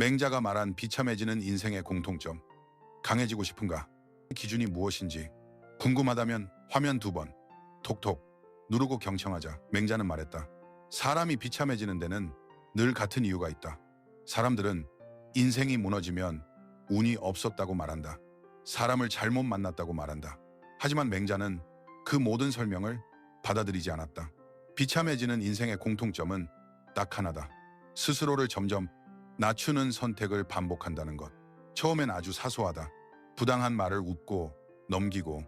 맹자가 말한 비참해지는 인생의 공통점. 강해지고 싶은가? 기준이 무엇인지 궁금하다면 화면 두 번 톡톡 누르고 경청하자. 맹자는 말했다. 사람이 비참해지는 데는 늘 같은 이유가 있다. 사람들은 인생이 무너지면 운이 없었다고 말한다. 사람을 잘못 만났다고 말한다. 하지만 맹자는 그 모든 설명을 받아들이지 않았다. 비참해지는 인생의 공통점은 딱 하나다. 스스로를 점점 낮추는 선택을 반복한다는 것. 처음엔 아주 사소하다. 부당한 말을 웃고 넘기고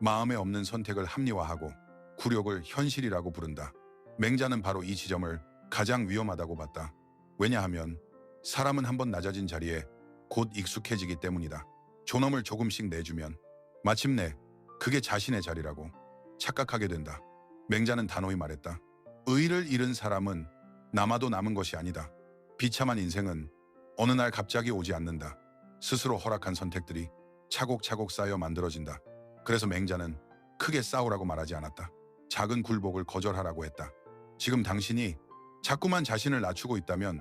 마음에 없는 선택을 합리화하고 굴욕을 현실이라고 부른다. 맹자는 바로 이 지점을 가장 위험하다고 봤다. 왜냐하면 사람은 한번 낮아진 자리에 곧 익숙해지기 때문이다. 존엄을 조금씩 내주면 마침내 그게 자신의 자리라고 착각하게 된다. 맹자는 단호히 말했다. 의를 잃은 사람은 남아도 남은 것이 아니다. 비참한 인생은 어느 날 갑자기 오지 않는다. 스스로 허락한 선택들이 차곡차곡 쌓여 만들어진다. 그래서 맹자는 크게 싸우라고 말하지 않았다. 작은 굴복을 거절하라고 했다. 지금 당신이 자꾸만 자신을 낮추고 있다면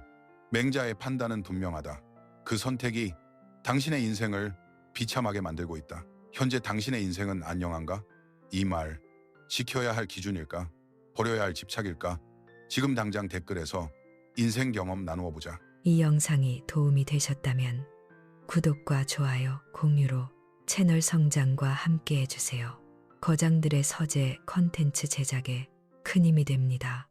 맹자의 판단은 분명하다. 그 선택이 당신의 인생을 비참하게 만들고 있다. 현재 당신의 인생은 안녕한가? 이 말 지켜야 할 기준일까? 버려야 할 집착일까? 지금 당장 댓글에서 인생 경험 나누어 보자. 이 영상이 도움이 되셨다면 구독과 좋아요, 공유로 채널 성장과 함께 해주세요. 거장들의 서재 컨텐츠 제작에 큰 힘이 됩니다.